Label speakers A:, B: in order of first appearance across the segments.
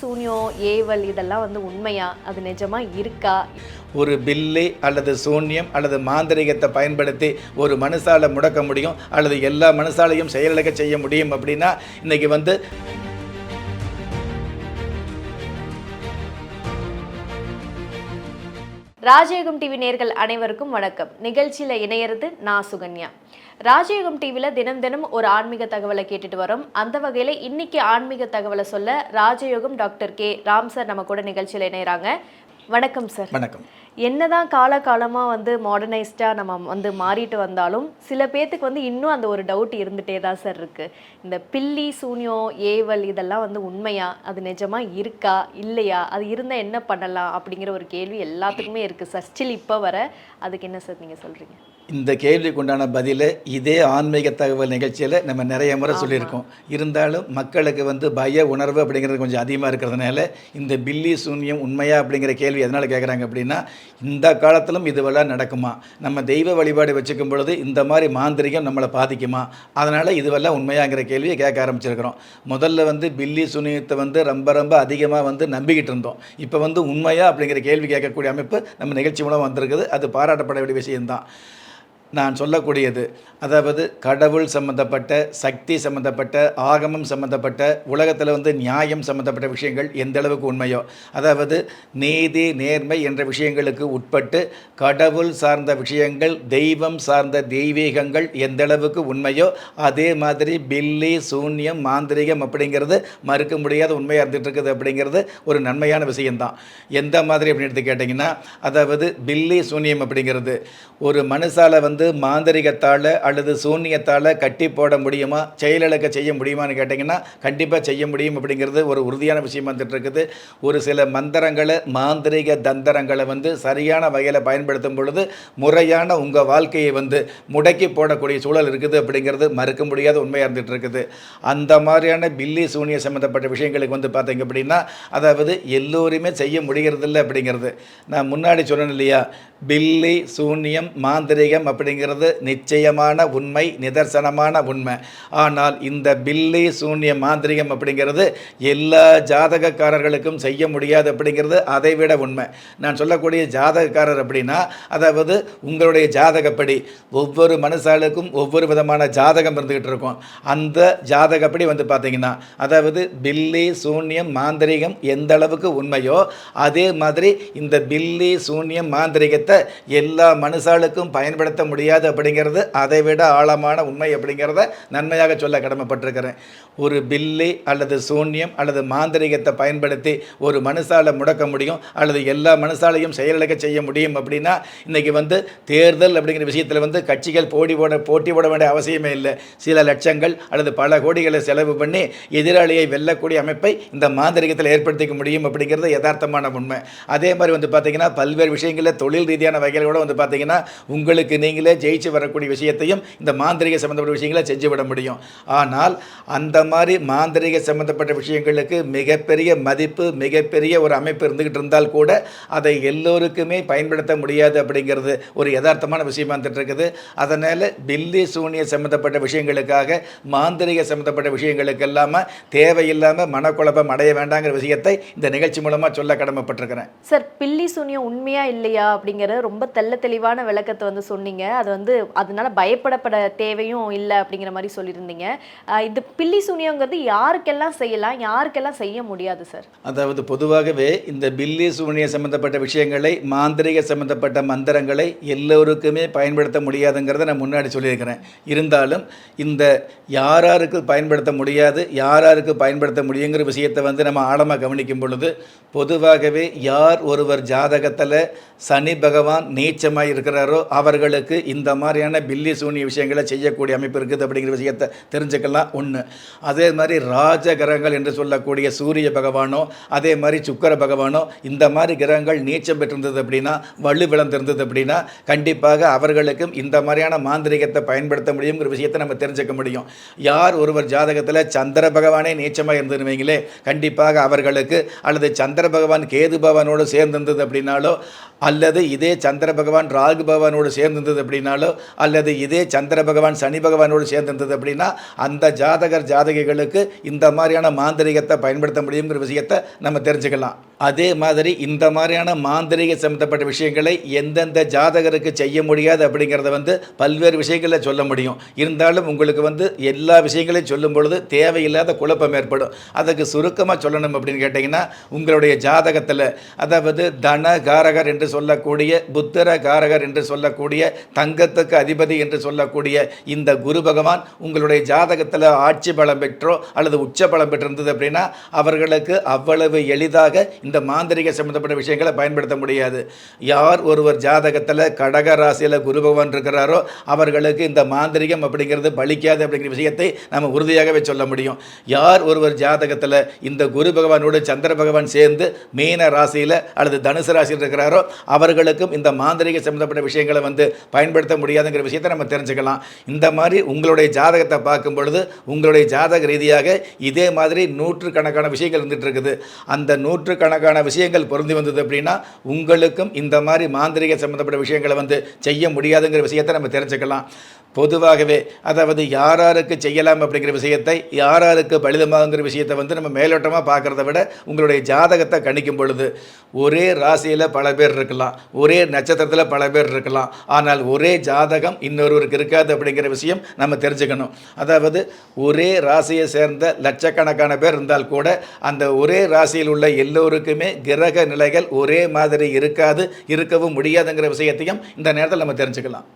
A: சூன்யம் ஏவல் இதெல்லாம் வந்து உண்மையா? அது நிஜமா இருக்கா?
B: ஒரு பில்லு அல்லது சூன்யம் அல்லது மாந்திரிகத்தை பயன்படுத்தி ஒரு மனுஷால முடக்க முடியும் அல்லது எல்லா மனுஷாலையும் செயலிழக்க செய்ய முடியும் அப்படின்னா இன்னைக்கு வந்து
A: ராஜயோகம் டிவி நேர்கள் அனைவருக்கும் வணக்கம். நிகழ்ச்சியில் இணையறது நான் சுகன்யா. ராஜயோகம் டிவியில் தினம் தினம் ஒரு ஆன்மீக தகவலை கேட்டுட்டு வரோம். அந்த வகையில் இன்னைக்கு ஆன்மீக தகவலை சொல்ல ராஜயோகம் டாக்டர் கே. ராம் சார் நம்ம கூட நிகழ்ச்சியில் இணையறாங்க. வணக்கம் சார்
B: வணக்கம்.
A: என்னதான் காலகாலமாக வந்து மாடர்னைஸ்டாக நம்ம வந்து மாறிட்டு வந்தாலும் சில பேர்த்துக்கு வந்து இன்னும் அந்த ஒரு டவுட் இருந்துகிட்டே தான் சார் இருக்குது இந்த பில்லி சூனியம் ஏவல் இதெல்லாம் வந்து உண்மையா? அது நிஜமா இருக்கா? இல்லையா? அது இருந்தால் என்ன பண்ணலாம்? அப்படிங்கிற ஒரு கேள்வி எல்லாத்துக்குமே இருக்குது சார் ஸ்டில் இப்போ வர அதுக்கு என்ன சார் நீங்கள் சொல்கிறீங்க
B: இந்த கேள்விக்கு உண்டான பதிலை இதே ஆன்மீக தகவல் நிகழ்ச்சியில் நம்ம நிறைய முறை சொல்லியிருக்கோம். இருந்தாலும் மக்களுக்கு வந்து பய உணர்வு அப்படிங்கிறது கொஞ்சம் அதிகமாக இருக்கிறதுனால இந்த பில்லி சூன்யம் உண்மையா அப்படிங்கிற கேள்வி கேள்வி எதனால் கேட்குறாங்க அப்படின்னா இந்த காலத்திலும் இதுவெல்லாம் நடக்குமா? நம்ம தெய்வ வழிபாடு வச்சுக்கும் பொழுது இந்த மாதிரி மாந்திரிகம் நம்மளை பாதிக்குமா? அதனால் இதுவெல்லாம் உண்மையாங்கிற கேள்வியை கேட்க ஆரம்பிச்சிருக்கிறோம். முதல்ல வந்து பில்லி சுனியத்தை வந்து ரொம்ப ரொம்ப அதிகமாக வந்து நம்பிக்கிட்டு இருந்தோம். இப்போ வந்து உண்மையா அப்படிங்கிற கேள்வி கேட்கக்கூடிய அமைப்பு நம்ம நிகழ்ச்சி மூலம் வந்திருக்குது. அது பாராட்டப்பட வேண்டிய விஷயம்தான். நான் சொல்லக்கூடியது. அதாவது கடவுள் சம்மந்தப்பட்ட சக்தி சம்மந்தப்பட்ட ஆகமம் சம்மந்தப்பட்ட உலகத்தில் வந்து நியாயம் சம்மந்தப்பட்ட விஷயங்கள் எந்த அளவுக்கு உண்மையோ. அதாவது நீதி நேர்மை என்ற விஷயங்களுக்கு உட்பட்டு கடவுள் சார்ந்த விஷயங்கள் தெய்வம் சார்ந்த தெய்வீகங்கள் எந்த அளவுக்கு உண்மையோ அதே மாதிரி பில்லி சூன்யம் மாந்திரிகம் அப்படிங்கிறது மறுக்க முடியாத உண்மையாக இருந்துகிட்டு இருக்குது அப்படிங்கிறது ஒரு நன்மையான விஷயம்தான். எந்த மாதிரி அப்படின்னு எடுத்து கேட்டிங்கன்னா அதாவது பில்லி சூன்யம் அப்படிங்கிறது ஒரு மனுஷால வந்து மாந்திரிகத்தால் அல்லது சூன்யத்தால் கட்டி போட முடியுமா? செயலிழக்க செய்ய முடியுமான்னு கேட்டிங்கன்னா கண்டிப்பாக செய்ய முடியும் அப்படிங்கிறது ஒரு உறுதியான விஷயம் வந்துட்டு இருக்குது ஒரு சில மந்திரங்களை மாந்திரிக தந்திரங்களை வந்து சரியான வகையில் பயன்படுத்தும் பொழுது முறையான உங்கள் வாழ்க்கையை வந்து முடக்கி போடக்கூடிய சூழல் இருக்குது அப்படிங்கிறது மறுக்க முடியாத உண்மையாக இருந்துகிட்டு இருக்குது அந்த மாதிரியான பில்லி சூனிய சம்மந்தப்பட்ட விஷயங்களுக்கு வந்து பார்த்தீங்க அப்படின்னா அதாவது எல்லோருமே செய்ய முடிகிறதில்ல அப்படிங்கிறது. நான் முன்னாடி சொன்னேன் இல்லையா? பில்லி சூன்யம் மாந்திரிகம் அப்படிங்கிறது நிச்சயமான உண்மை நிதர்சனமான உண்மை. ஆனால் இந்த பில்லி சூன்ய மாந்திரிகம் அப்படிங்கிறது எல்லா ஜாதகக்காரர்களுக்கும் செய்ய முடியாது அப்படிங்கிறது அதை விட உண்மை. நான் சொல்லக்கூடிய ஜாதகக்காரர் அப்படின்னா அதாவது உங்களுடைய ஜாதகப்படி ஒவ்வொரு மனுஷாளுக்கும் ஒவ்வொரு விதமான ஜாதகம் இருந்துக்கிட்டு இருக்கும். அந்த ஜாதகப்படி வந்து பார்த்தீங்கன்னா அதாவது பில்லி சூன்யம் மாந்திரிகம் எந்த அளவுக்கு உண்மையோ அதே மாதிரி இந்த பில்லி சூன்யம் மாந்திரிகத்தை எல்லா மனுஷாளுக்கும் பயன்படுத்த முடியும். முடியாது அப்படிங்கிறது அதை விட ஆழமான உண்மை அப்படிங்கிறத நன்மையாக சொல்ல கடமைப்பட்டிருக்கிறேன். ஒரு பில்லி அல்லது சூன்யம் அல்லது மாந்திரிகத்தை பயன்படுத்தி ஒரு மனுஷால முடக்க முடியும் அல்லது எல்லா மனுஷாலையும் செயலிழக்க செய்ய முடியும் அப்படின்னா இன்றைக்கி வந்து தேர்தல் அப்படிங்கிற விஷயத்தில் வந்து கட்சிகள் போட்டி போட போட்டி போட வேண்டிய அவசியமே இல்லை. சில லட்சங்கள் அல்லது பல கோடிகளை செலவு பண்ணி எதிராளியை வெல்லக்கூடிய அமைப்பை இந்த மாந்திரிகத்தில் ஏற்படுத்திக்க முடியும் அப்படிங்கிறது யதார்த்தமான உண்மை. அதே மாதிரி வந்து பார்த்திங்கன்னா பல்வேறு விஷயங்களில் தொழில் ரீதியான வகையில் கூட வந்து பார்த்திங்கன்னா உங்களுக்கு நீங்களே ஜெயிச்சு வரக்கூடிய விஷயத்தையும் இந்த மாந்திரிக சம்மந்தப்பட்ட விஷயங்களை செஞ்சு விட முடியும். ஆனால் அந்த மாதிரி மாந்திரிக சம்மந்தப்பட்ட விஷயங்களுக்கு மிகப்பெரிய மதிப்பு மிகப்பெரிய ஒரு அமைப்பு இருந்துக்கிட்டு இருந்தால் கூட அதை எல்லோருக்குமே பயன்படுத்த முடியாது அப்படிங்கிறது ஒரு யதார்த்தமான விஷயமா இருந்துட்டு இருக்குது. அதனால் பில்லி சூனிய சம்மந்தப்பட்ட விஷயங்களுக்காக மாந்திரிக சம்மந்தப்பட்ட விஷயங்களுக்கு இல்லாமல் தேவையில்லாமல் மனக்குழப்பம் அடைய வேண்டாங்கிற விஷயத்தை இந்த நிகழ்ச்சி மூலமாக சொல்ல கடமைப்பட்டிருக்கிறேன்.
A: சார் பில்லி சூனியம் உண்மையா இல்லையா அப்படிங்கிற ரொம்ப தெள்ள தெளிவான விளக்கத்தை வந்து சொன்னீங்க. அது வந்து அதனால பயப்படப்பட தேவையும் இல்லை அப்படிங்கிற மாதிரி சொல்லியிருந்தீங்க. இது பில்லி சூனியங்கிறது யாருக்கெல்லாம் செய்யலாம் யாருக்கெல்லாம் செய்ய முடியாது சார்?
B: அதாவது பொதுவாகவே இந்த பில்லி சூனிய சம்பந்தப்பட்ட விஷயங்களை மாந்திரிக சம்பந்தப்பட்ட மந்திரங்களை எல்லோருக்குமே பயன்படுத்த முடியாதுங்கிறத நான் முன்னாடி சொல்லியிருக்கிறேன். இருந்தாலும் இந்த யாராருக்கு பயன்படுத்த முடியாது யாராருக்கு பயன்படுத்த முடியுங்கிற விஷயத்தை வந்து நம்ம ஆழமாக கவனிக்கும் பொழுது பொதுவாகவே யார் ஒருவர் ஜாதகத்தில் சனி பகவான் நீச்சமாக இருக்கிறாரோ அவர்களுக்கு இந்த மாதிரியான பில்லி சூனிய விஷயங்களை செய்யக்கூடிய அமைப்பு இருக்குது அப்படிங்கிற விஷயத்தை தெரிஞ்சுக்கலாம். ஒன்று அதே மாதிரி ராஜ கிரகங்கள் என்று சொல்லக்கூடிய சூரிய பகவானோ அதே மாதிரி சுக்கர பகவானோ இந்த மாதிரி கிரகங்கள் நீச்சம் பெற்றிருந்தது அப்படின்னா வலு விளந்திருந்தது அப்படின்னா கண்டிப்பாக அவர்களுக்கும் இந்த மாதிரியான மாந்திரிகத்தை பயன்படுத்த முடியுங்கிற விஷயத்தை நம்ம தெரிஞ்சுக்க முடியும். யார் ஒருவர் ஜாதகத்தில் சந்திர பகவானே நீச்சமாக இருந்திருவீங்களே கண்டிப்பாக அவர்களுக்கு அல்லது சந்திர சந்திர பகவான் கேது பகவானோடு சேர்ந்திருந்தது அப்படின்னாலோ அல்லது இதே சந்திர பகவான் ராகு பகவானோடு சேர்ந்திருந்தது அப்படின்னாலோ அல்லது இதே சந்திர பகவான் சனி பகவானோடு சேர்ந்திருந்தது அப்படின்னா அந்த ஜாதகர் ஜாதகிகளுக்கு இந்த மாதிரியான மாந்திரிகத்தை பயன்படுத்த முடியுங்கிற விஷயத்தை நம்ம தெரிஞ்சுக்கலாம். அதே மாதிரி இந்த மாதிரியான மாந்திரிக சம்மந்தப்பட்ட விஷயங்களை எந்தெந்த ஜாதகருக்கு செய்ய முடியாது அப்படிங்கிறத வந்து பல்வேறு விஷயங்களில் சொல்ல முடியும். இருந்தாலும் உங்களுக்கு வந்து எல்லா விஷயங்களையும் சொல்லும் பொழுது தேவையில்லாத குழப்பம் ஏற்படும். அதுக்கு சுருக்கமாக சொல்லணும் அப்படின்னு கேட்டிங்கன்னா உங்களுடைய ஜாதகத்தில் அதாவது தன காரகர் என்று சொல்லக்கூடிய புத்திர காரகர் என்று சொல்லக்கூடிய தங்கத்துக்கு அதிபதி என்று சொல்லக்கூடிய இந்த குரு பகவான் உங்களுடைய ஜாதகத்தில் ஆட்சி பலம் பெற்றோ அல்லது உச்ச பலம் பெற்றிருந்தது அப்படின்னா அவர்களுக்கு அவ்வளவு எளிதாக இந்த மாந்திரிக சம்பந்தப்பட்ட விஷயங்களை பயன்படுத்த முடியாது. யார் ஒருவர் ஜாதகத்தில் கடக ராசியில் குரு பகவான் இருக்கிறாரோ அவர்களுக்கு இந்த மாந்திரிகம் அப்படிங்கிறது பலிக்காது அப்படிங்கிற விஷயத்தை நம்ம உறுதியாகவே சொல்ல முடியும். யார் ஒருவர் ஜாதகத்தில் இந்த குரு பகவானோடு சந்திர பகவான் சேர்ந்து மீன ராசியில் அல்லது தனுசு ராசியில் இருக்கிறாரோ அவர்களுக்கும் இந்த மாந்திரிக சம்பந்தப்பட்ட விஷயங்களை வந்து பயன்படுத்த முடியாதுங்கிற விஷயத்தை நம்ம தெரிஞ்சுக்கலாம். இந்த மாதிரி உங்களுடைய ஜாதகத்தை பார்க்கும் பொழுது உங்களுடைய ஜாதக ரீதியாக இதே மாதிரி நூற்றுக்கணக்கான விஷயங்கள் இருந்துகிட்டு இருக்குது. அந்த நூற்றுக்கணக்கான விஷயங்கள் பொருந்தி வந்தது அப்படின்னா உங்களுக்கும் இந்த மாதிரி மாந்திரிக சம்பந்தப்பட்ட விஷயங்களை வந்து செய்ய முடியாதுங்கிற விஷயத்தை நம்ம தெரிஞ்சுக்கலாம். பொதுவாகவே அதாவது யாராருக்கு செய்யலாம் அப்படிங்கிற விஷயத்தை யாராருக்கு பலிதமாகுங்கிற விஷயத்தை வந்து நம்ம மேலோட்டமாக பார்க்குறத விட உங்களுடைய ஜாதகத்தை கணிக்கும் பொழுது ஒரே ராசியில் பல பேர் இருக்கலாம் ஒரே நட்சத்திரத்தில் பல பேர் இருக்கலாம் ஆனால் ஒரே ஜாதகம் இன்னொருவருக்கு இருக்காது அப்படிங்கிற விஷயம் நம்ம தெரிஞ்சுக்கணும். அதாவது ஒரே ராசியை சேர்ந்த லட்சக்கணக்கான பேர் இருந்தால் கூட அந்த ஒரே ராசியில் உள்ள எல்லோருக்குமே கிரக நிலைகள் ஒரே மாதிரி இருக்காது இருக்கவும் முடியாதுங்கிற விஷயத்தையும் இந்த நேரத்தில் நம்ம தெரிஞ்சுக்கலாம்.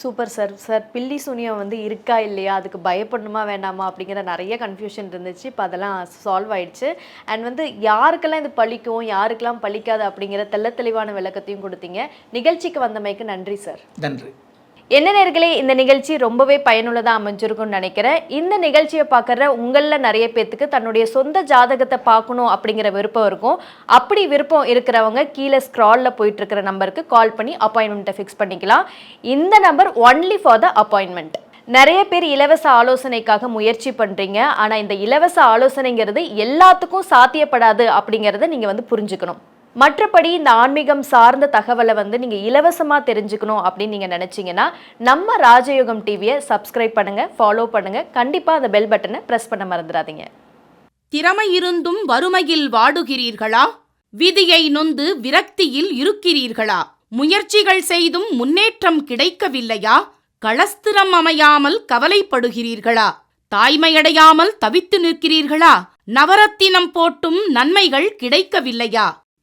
A: Super sir. சார் பில்லி சூனியம் வந்து இருக்கா இல்லையா? அதுக்கு பயப்படணுமா வேண்டாமா? அப்படிங்கிற நிறைய கன்ஃபியூஷன் இருந்துச்சு. இப்போ அதெல்லாம் சால்வ் ஆயிடுச்சு. அண்ட் வந்து யாருக்கெல்லாம் இது பழிக்கும் யாருக்கெல்லாம் பழிக்காது அப்படிங்கிற தெள்ள தெளிவான விளக்கத்தையும் கொடுத்தீங்க. நிகழ்ச்சிக்கு வந்தமைக்கு நன்றி சார்.
B: நன்றி.
A: என்ன நேர்களே இந்த நிகழ்ச்சி ரொம்பவே பயனுள்ளதாக அமைஞ்சிருக்கும்னு நினைக்கிறேன். இந்த நிகழ்ச்சியை பார்க்குற உங்களில் நிறைய பேர்த்துக்கு தன்னுடைய சொந்த ஜாதகத்தை பார்க்கணும் அப்படிங்கிற விருப்பம் இருக்கும். அப்படி விருப்பம் இருக்கிறவங்க கீழே ஸ்க்ராலில் போயிட்டு இருக்கிற நம்பருக்கு கால் பண்ணி அப்பாயின்மெண்ட்டை ஃபிக்ஸ் பண்ணிக்கலாம். இந்த number only for the appointment நிறைய பேர் இலவச ஆலோசனைக்காக முயற்சி பண்ணுறீங்க ஆனால் இந்த இலவச ஆலோசனைங்கிறது எல்லாத்துக்கும் சாத்தியப்படாது அப்படிங்கிறத நீங்கள் வந்து புரிஞ்சுக்கணும். மற்றபடி இந்த ஆன்மீகம் சார்ந்த தகவலை வந்து நீங்கள் இலவசமாக தெரிஞ்சுக்கணும் அப்படின்னு நீங்கள் நினச்சிங்கன்னா நம்ம ராஜயோகம் டிவியை சப்ஸ்கிரைப் பண்ணுங்கள் ஃபாலோ பண்ணுங்கள் கண்டிப்பாக அந்த பெல் பட்டனை ப்ரெஸ் பண்ண மறந்துடாதீங்க.
C: திறமை இருந்தும் வறுமையில் வாடுகிறீர்களா? விதியை நொந்து விரக்தியில் இருக்கிறீர்களா? முயற்சிகள் செய்தும் முன்னேற்றம் கிடைக்கவில்லையா? களஸ்திரம் அமையாமல் கவலைப்படுகிறீர்களா? தாய்மையடையாமல் தவித்து நிற்கிறீர்களா? நவரத்தினம் போட்டும் நன்மைகள் கிடைக்கவில்லையா?